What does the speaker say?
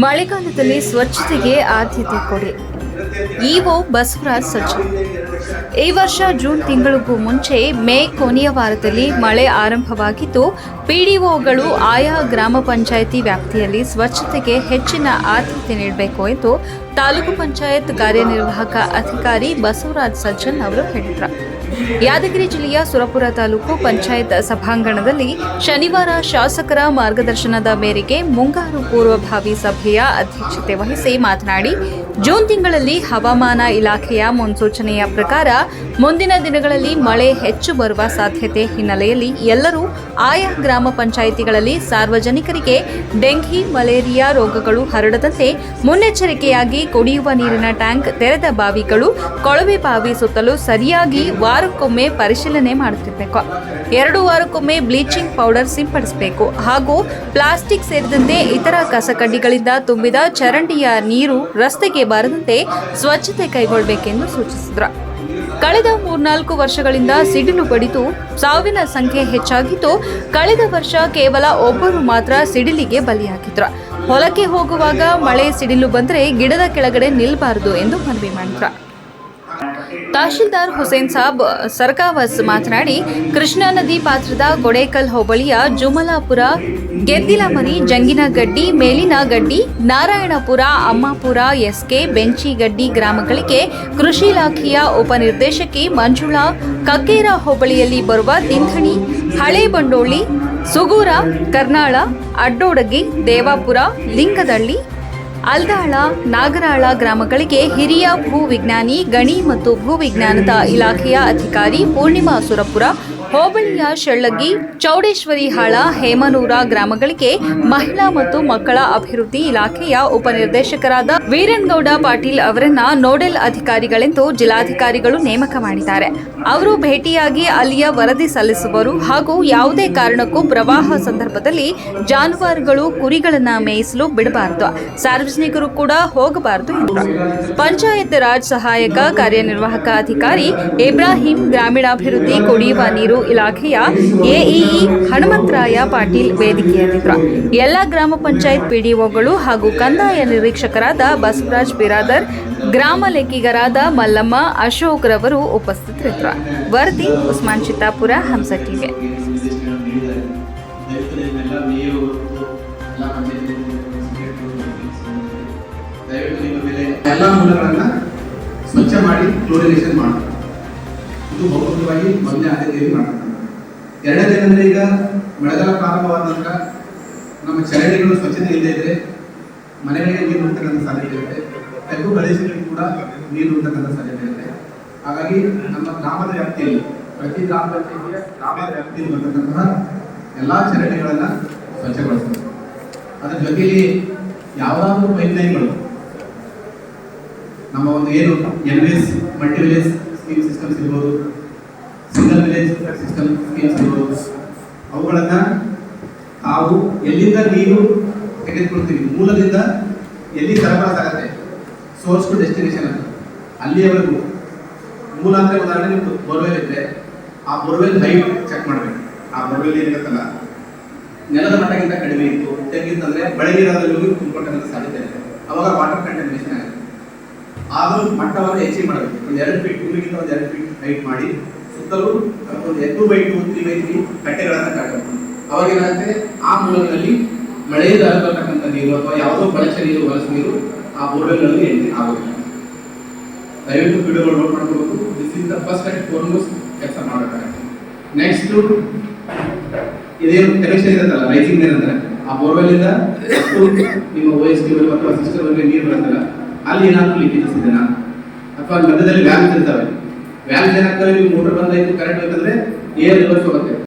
ಮಳೆಗಾಲದಲ್ಲಿ ಸ್ವಚ್ಛತೆಗೆ ಆದ್ಯತೆ ಕೊಡಿ. ಇಒ ಬಸವರಾಜ್ ಸಜ್ಜನ್ ಈ ವರ್ಷ ಜೂನ್ ತಿಂಗಳಿಗೂ ಮುಂಚೆ ಮೇ ಕೊನೆಯ ವಾರದಲ್ಲಿ ಮಳೆ ಆರಂಭವಾಗಿದ್ದು, ಪಿಡಿಒಗಳು ಆಯಾ ಗ್ರಾಮ ಪಂಚಾಯಿತಿ ವ್ಯಾಪ್ತಿಯಲ್ಲಿ ಸ್ವಚ್ಛತೆಗೆ ಹೆಚ್ಚಿನ ಆದ್ಯತೆ ನೀಡಬೇಕು ಎಂದು ತಾಲೂಕು ಪಂಚಾಯತ್ ಕಾರ್ಯನಿರ್ವಾಹಕ ಅಧಿಕಾರಿ ಬಸವರಾಜ್ ಸಜ್ಜನ್ ಅವರು ಹೇಳಿದರು. ಯಾದಗಿರಿ ಜಿಲ್ಲೆಯ ಸುರಪುರ ತಾಲೂಕು ಪಂಚಾಯತ್ ಸಭಾಂಗಣದಲ್ಲಿ ಶನಿವಾರ ಶಾಸಕರ ಮಾರ್ಗದರ್ಶನದ ಮೇರೆಗೆ ಮುಂಗಾರು ಪೂರ್ವಭಾವಿ ಸಭೆಯ ಅಧ್ಯಕ್ಷತೆ ವಹಿಸಿ ಮಾತನಾಡಿ, ಜೂನ್ ತಿಂಗಳಲ್ಲಿ ಹವಾಮಾನ ಇಲಾಖೆಯ ಮುನ್ಸೂಚನೆಯ ಪ್ರಕಾರ ಮುಂದಿನ ದಿನಗಳಲ್ಲಿ ಮಳೆ ಹೆಚ್ಚು ಬರುವ ಸಾಧ್ಯತೆ ಹಿನ್ನೆಲೆಯಲ್ಲಿ ಎಲ್ಲರೂ ಆಯಾ ಗ್ರಾಮ ಪಂಚಾಯಿತಿಗಳಲ್ಲಿ ಸಾರ್ವಜನಿಕರಿಗೆ ಡೆಂಘಿ, ಮಲೇರಿಯಾ ರೋಗಗಳು ಹರಡದಂತೆ ಮುನ್ನೆಚ್ಚರಿಕೆಯಾಗಿ ಕುಡಿಯುವ ನೀರಿನ ಟ್ಯಾಂಕ್ ತೆರೆದ ಬಾವಿಗಳು ಕೊಳವೆ ಬಾವಿ ಸುತ್ತಲೂ ಸರಿಯಾಗಿ ವಾರಕ್ಕೊಮ್ಮೆ ಪರಿಶೀಲನೆ ಮಾಡುತ್ತಿರಬೇಕು ಎರಡು ವಾರಕ್ಕೊಮ್ಮೆ ಬ್ಲೀಚಿಂಗ್ ಪೌಡರ್ ಸಿಂಪಡಿಸಬೇಕು. ಹಾಗೂ ಪ್ಲಾಸ್ಟಿಕ್ ಸೇರಿದಂತೆ ಇತರ ಕಸಕಡ್ಡಿಗಳಿಂದ ತುಂಬಿದ ಚರಂಡಿಯ ನೀರು ರಸ್ತೆಗೆ ಬಾರದಂತೆ ಸ್ವಚ್ಛತೆ ಕೈಗೊಳ್ಳಬೇಕೆಂದು ಸೂಚಿಸಿದರು. ಕಳೆದ ಮೂರ್ನಾಲ್ಕು ವರ್ಷಗಳಿಂದ ಸಿಡಿಲು ಬಡಿದು ಸಾವಿನ ಸಂಖ್ಯೆ ಹೆಚ್ಚಾಗಿದ್ದು, ಕಳೆದ ವರ್ಷ ಕೇವಲ ಒಬ್ಬರು ಮಾತ್ರ ಸಿಡಿಲಿಗೆ ಬಲಿಯಾಗಿದ್ರು. ಹೊಲಕ್ಕೆ ಹೋಗುವಾಗ ಮಳೆ ಸಿಡಿಲು ಬಂದರೆ ಗಿಡದ ಕೆಳಗಡೆ ನಿಲ್ಲಬಾರದು ಎಂದು ಮನವಿ ಮಾಡಿದ್ರು. ತಹಶೀಲ್ದಾರ್ ಹುಸೇನ್ ಸಾಬ್ ಸರ್ಕಾವಸ್ ಮಾತನಾಡಿ, ಕೃಷ್ಣಾ ನದಿ ಪಾತ್ರದ ಗೊಡೇಕಲ್ ಹೋಬಳಿಯ ಜುಮಲಾಪುರ, ಗೆದ್ದಿಲಮನಿ, ಜಂಗಿನಗಡ್ಡಿ, ಮೇಲಿನಗಡ್ಡಿ, ನಾರಾಯಣಪುರ, ಅಮ್ಮಾಪುರ, ಎಸ್ಕೆ, ಬೆಂಚಿಗಡ್ಡಿ ಗ್ರಾಮಗಳಿಗೆ ಕೃಷಿ ಇಲಾಖೆಯ ಉಪನಿರ್ದೇಶಕಿ ಮಂಜುಳಾ, ಕಕ್ಕೇರ ಹೋಬಳಿಯಲ್ಲಿ ಬರುವ ತಿಂಥಣಿ ಹಳೆ ಬಂಡೋಳಿ, ಸುಗೂರ, ಕರ್ನಾಳ, ಅಡ್ಡೋಡಗಿ, ದೇವಾಪುರ, ಲಿಂಗದಳ್ಳಿ ಅಲ್ದಾಳ ನಾಗರಾಳ ಗ್ರಾಮಗಳಿಗೆ ಹಿರಿಯ ಭೂ ವಿಜ್ಞಾನಿ ಗಣಿ ಮತ್ತು ಭೂ ವಿಜ್ಞಾನದ ಇಲಾಖೆಯ ಅಧಿಕಾರಿ ಪೂರ್ಣಿಮಾ ಸುರಪುರ ಹೋಬಳಿಯ ಶೆಳ್ಳಗಿ, ಚೌಡೇಶ್ವರಿ ಹಾಳ, ಹೇಮನೂರ ಗ್ರಾಮಗಳಿಗೆ ಮಹಿಳಾ ಮತ್ತು ಮಕ್ಕಳ ಅಭಿವೃದ್ಧಿ ಇಲಾಖೆಯ ಉಪನಿರ್ದೇಶಕರಾದ ವೀರನ್ಗೌಡ ಪಾಟೀಲ್ ಅವರನ್ನ ನೋಡೆಲ್ ಅಧಿಕಾರಿಗಳೆಂದು ಜಿಲ್ಲಾಧಿಕಾರಿಗಳು ನೇಮಕ ಮಾಡಿದ್ದಾರೆ. ಅವರು ಭೇಟಿಯಾಗಿ ಅಲ್ಲಿಯ ವರದಿ ಸಲ್ಲಿಸುವರು ಹಾಗೂ ಯಾವುದೇ ಕಾರಣಕ್ಕೂ ಪ್ರವಾಹ ಸಂದರ್ಭದಲ್ಲಿ ಜಾನುವಾರುಗಳು ಕುರಿಗಳನ್ನ ಮೇಯಿಸಲು ಬಿಡಬಾರದು. ಸಾರ್ವಜನಿಕರು ಕೂಡ ಹೋಗಬಾರದು ಪಂಚಾಯತ್ ರಾಜ್ ಸಹಾಯಕ ಕಾರ್ಯನಿರ್ವಾಹಕ ಅಧಿಕಾರಿ ಇಬ್ರಾಹಿಂ ಗ್ರಾಮೀಣಾಭಿವೃದ್ಧಿ ಕುಡಿಯುವ ನೀರು ಇಲಾಖೆಯ ಎಇಇ ಹನುಮಂತರಾಯ ಪಾಟೀಲ್ ವೇದಿಕೆಯಲ್ಲಿದ್ದರು ಎಲ್ಲ ಗ್ರಾಮ ಪಂಚಾಯತ್ ಪಿಡಿಒಗಳು ಹಾಗೂ ಕಂದಾಯ ನಿರೀಕ್ಷಕರಾದ ಬಸವರಾಜ್ ಬಿರಾದರ್, ಗ್ರಾಮ ಲೆಕ್ಕಿಗರಾದ ಮಲ್ಲಮ್ಮ, ಅಶೋಕ್ ರವರು ಉಪಸ್ಥಿತರಿದ್ದರು ವರದಿ ಉಸ್ಮಾನ್ ಚಿತ್ತಾಪುರ, ಹಂಸ ಟಿವಿ. ಎಲ್ಲ ಮೂಲಗಳನ್ನ ಸ್ವಚ್ಛ ಮಾಡಿ ಕ್ಲೋರಿನೇಷನ್ ಮಾಡಬೇಕು ಇದು ಬಹುಮುಖ್ಯವಾಗಿ ಮೊದಲನೇ ಆದ್ಯತೆಯಲ್ಲಿ ಮಾಡಬೇಕು ಎರಡನೇದಂದ್ರೆ ಈಗ ಮಳೆಗಾಲ ಪ್ರಾರಂಭವಾದ ನಂತರ ನಮ್ಮ ಚರಂಡಿಗಳು ಸ್ವಚ್ಛತೆ ಇಲ್ಲದೆ ಇದ್ರೆ ಮನೆಗಳಿಗೆ ನೀರು ಉಂಟಕ್ಕಂಥ ಸಾಧ್ಯತೆ ಇರುತ್ತೆ. ತಗ್ಗು ಪ್ರದೇಶಗಳಿಗೆ ಕೂಡ ನೀರು ಉಂಟಕ್ಕಂಥ ಸಾಧ್ಯತೆ ಇರುತ್ತೆ. ಹಾಗಾಗಿ ನಮ್ಮ ಗ್ರಾಮದ ವ್ಯಾಪ್ತಿಯಲ್ಲಿ, ಪ್ರತಿ ಗ್ರಾಮ ಪಂಚಾಯತಿಯ ಗ್ರಾಮದ ವ್ಯಾಪ್ತಿಯಲ್ಲಿ ಬರ್ತಕ್ಕಂತಹ ಎಲ್ಲ ಚರಂಡಿಗಳನ್ನ ಸ್ವಚ್ಛಗೊಳಿಸಬೇಕು. ಅದ್ರ ಜೊತೆಯಲ್ಲಿ ಯಾವುದಾದ್ರೂ ಪೈಪ್ಲೈನ್ಗಳು, ನಮ್ಮ ಒಂದು ಏನು N S multi village scheme systems ಇರ್ಬೋದು ಸಿಂಗಲ್ ವಿಲೇಜ್ ಸಿಸ್ಟಮ್ ಸ್ಕೀಮ್ಸ್ ಇರ್ಬೋದು ಅವುಗಳನ್ನು ತಾವು ಎಲ್ಲಿಂದ ನೀರು ತೆಗೆದುಕೊಳ್ತೀವಿ? ಮೂಲದಿಂದ ಎಲ್ಲಿ ಸರಬರಾಜಾಗತ್ತೆ ಸೋರ್ಸ್ ಟು ಡೆಸ್ಟಿನೇಷನ್ ಅಂತ. ಅಲ್ಲಿಯವರೆಗೂ. ಮೂಲ ಅಂದರೆ ಉದಾಹರಣೆ ನಿಮ್ದು. ಬೋರ್ವೆಲ್ ಇದ್ದರೆ ಆ ಬೋರ್ವೆಲ್ ಹೈಟ್ ಚೆಕ್ ಮಾಡಬೇಕು. ಆ ಬೋರ್ವೆಲ್ ಏನಿರುತ್ತಲ್ಲ, ನೆಲದ ಮಟ್ಟಕ್ಕಿಂತ ಕಡಿಮೆ ಇತ್ತು. ತೆಗಿತ್ತಂದ್ರೆ ಬೆಳಗಿರೋದ್ರಲ್ಲಿ ಹೋಗಿ ತುಂಬಿಕೊಂಡಂತ ಸಾಧ್ಯತೆ ಇದೆ ಅವಾಗ ವಾಟರ್ ಕಂಟಮಿನೇಷನ್ ಆಗುತ್ತೆ. ಆದರೂ ಮಟ್ಟವನ್ನು ಹೆಚ್ಚಿಗೆ ಮಾಡಬೇಕು. ಒಂದು ಎರಡು ಫೀಟ್ ಒಂದು ಎರಡು ಫೀಟ್ ಹೈಟ್ ಮಾಡಿ ಸುತ್ತಲೂ ಒಂದು two by two three by three ಕಟ್ಟೆಗಳನ್ನು ಕಟ್ಟಬೇಕು ಅವಾಗ ಏನಾಗುತ್ತೆ ಆ ಮೂಲಗಳಲ್ಲಿ ಮಳೆಯಿಂದ ಹರಿಬರ್ತಕ್ಕಂಥ ನೀರು ಅಥವಾ ಯಾವುದೋ ಬಳಸ ನೀರು, ಹೊಲಸು ನೀರು ಆ ಬೋರ್ವೆಲ್ನಲ್ಲಿ ಎಂಟ್ರಿ ಆಗುತ್ತೆ. ದಯವಿಟ್ಟು ವಿಡಿಯೋಗಳು ನೋಟ್ ಮಾಡ್ಕೋಬೇಕು. This is the first and foremost ಕೆಲಸ ಮಾಡಬೇಕಾಗುತ್ತೆ. ನೆಕ್ಸ್ಟ್ ಇದೇನು ಕನೆಕ್ಷನ್ ಇರುತ್ತಲ್ಲ? ರೈಸಿಂಗ್ ಅಂದ್ರೆ ಆ ಬೋರ್ವೆಲ್ ಇಂದ ನಿಮ್ಮ ಟಿ ಅಥವಾ ಸಿಸ್ಟರ್ ಬಗ್ಗೆ ನೀರು ಬರುತ್ತಲ್ಲ ಅಲ್ಲಿ ಏನಾದ್ರು ಲೀಕೇಜಸ್ ಇದೆನಾ ಅಥವಾ ಮಧ್ಯದಲ್ಲಿ ವ್ಯಾಲ್ಸ್ ಇರ್ತವೆ. ವ್ಯಾಲ್ಸ್ ಏನಾಗ್ತವೆ? ನೀವು ಮೋಟರ್ ಬಂದಾಯ್ತು ಕರೆಂಟ್ ಬೇಕಂದ್ರೆ ಏರ್ ರಿವರ್ಸ್ ಹೋಗುತ್ತೆ.